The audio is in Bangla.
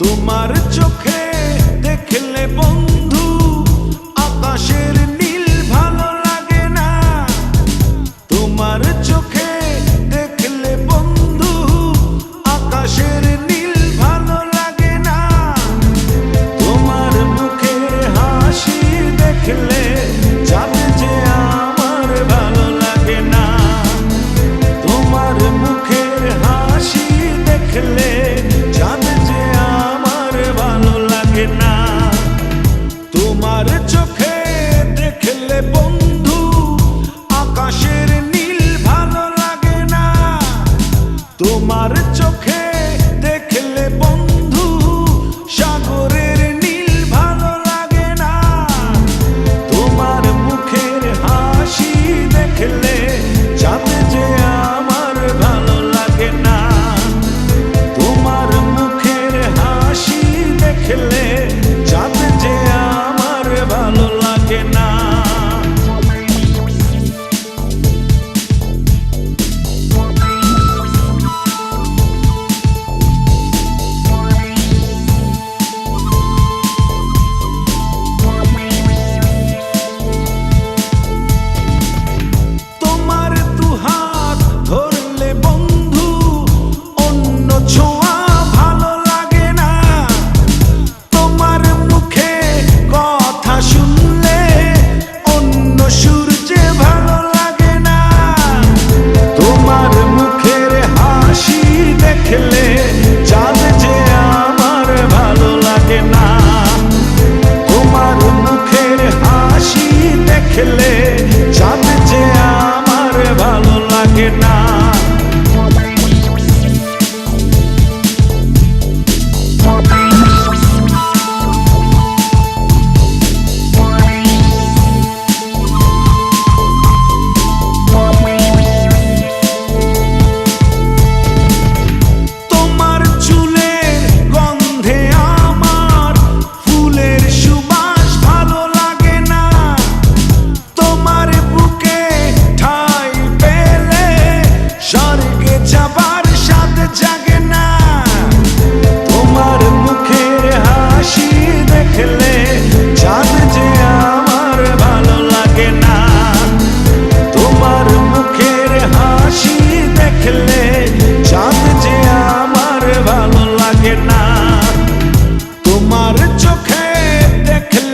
তোমার চোখে দেখলে বন্ধু আকাশের নীল ভালো লাগে না। তোমার চোখে লাগে না। তোমার চোখে দেখলে বন্ধু তোমার চোখে দেখলে